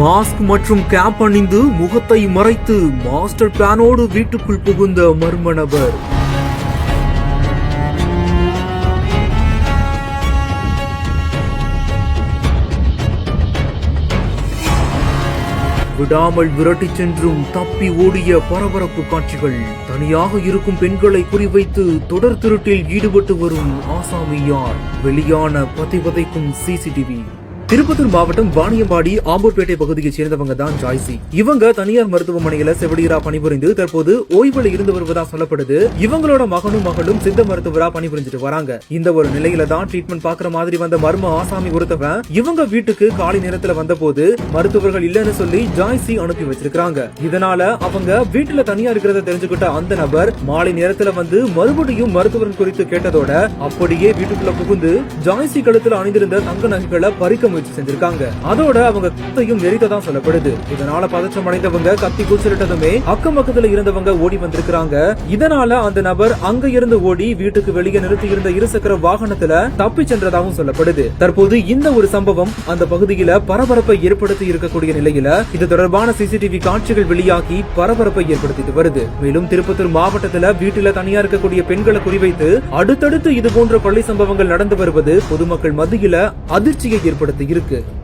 Mask மற்றும் gap அணிந்து முகத்தை மறைத்து மாஸ்டர் பிளானோடு வீட்டுக்குள் புகுந்த மர்ம நபர். விடாமல் விரட்டிச் சென்றும் தப்பி ஓடிய பரபரப்பு காட்சிகள். தனியாக இருக்கும் பெண்களை குறிவைத்து தொடர் திருட்டில் ஈடுபட்டு வரும் ஆசாமி யார் வெளியான பதிவதைக்கும் சிசிடிவி திருப்பத்தூர் மாவட்டம் வாணியம்பாடி ஆம்பூர்பேட்டை பகுதியைச் சேர்ந்தவங்க தான் ஜாய்சி. இவங்க தனியார் மருத்துவமனையில செவிலியரா பணிபுரிந்து தற்போது ஓய்வுல இருந்து வருவதா சொல்லப்படுது. இவங்களோட மகனும் மகளும் சித்த மருத்துவரா பணிபுரிஞ்சிட்டு வராங்க. இந்த ஒரு நிலையில தான் ட்ரீட்மெண்ட் பாக்குற மாதிரி வந்த மர்ம ஆசாமி ஒருத்தவன் இவங்க வீட்டுக்கு காலை நேரத்துல வந்தபோது மருத்துவர்கள் இல்லன்னு சொல்லி ஜாய்சி அனுப்பி வச்சிருக்காங்க இதனால அவங்க வீட்டுல தனியா இருக்கிறத தெரிஞ்சுக்கிட்ட அந்த நபர் மாலை நேரத்துல வந்து மறுபடியும் மருத்துவர்கள் குறித்து கேட்டதோட அப்படியே வீட்டுக்குள்ள புகுந்து ஜாய்சி கழுத்துல அணிந்திருந்த தங்க நகைகளை பறிக்க முயற்சி செஞ்சிருக்காங்க. அதோட அவங்க கத்தையும் எரித்ததான் சொல்லப்படுது. இதனால பதற்றம் அடைந்தவங்க கத்தி கூச்சலிட்டதுமே அக்கம் பக்கத்துல இருந்தவங்க ஓடி வந்திருக்காங்க இதனால அந்த நபர் அங்க இருந்து ஓடி வீட்டுக்கு வெளியே நிறுத்தி இருந்த இருசக்கர வாகனத்துல தப்பி சென்றதாகவும் சொல்லப்படுது. தற்போது இந்த ஒரு சம்பவம் அந்த பகுதியில பரபரப்பை ஏற்படுத்தி இருக்கக்கூடிய நிலையில இது தொடர்பான சிசிடிவி காட்சிகள் வெளியாகி பரபரப்பை ஏற்படுத்திட்டு வருது. மேலும் திருப்பத்தூர் மாவட்டத்துல வீட்டுல தனியா இருக்கக்கூடிய பெண்களை குறிவைத்து அடுத்தடுத்து இது போன்ற பள்ளி சம்பவங்கள் நடந்து வருவது பொதுமக்கள் மத்தியில அதிர்ச்சியை ஏற்படுத்தி இருக்குது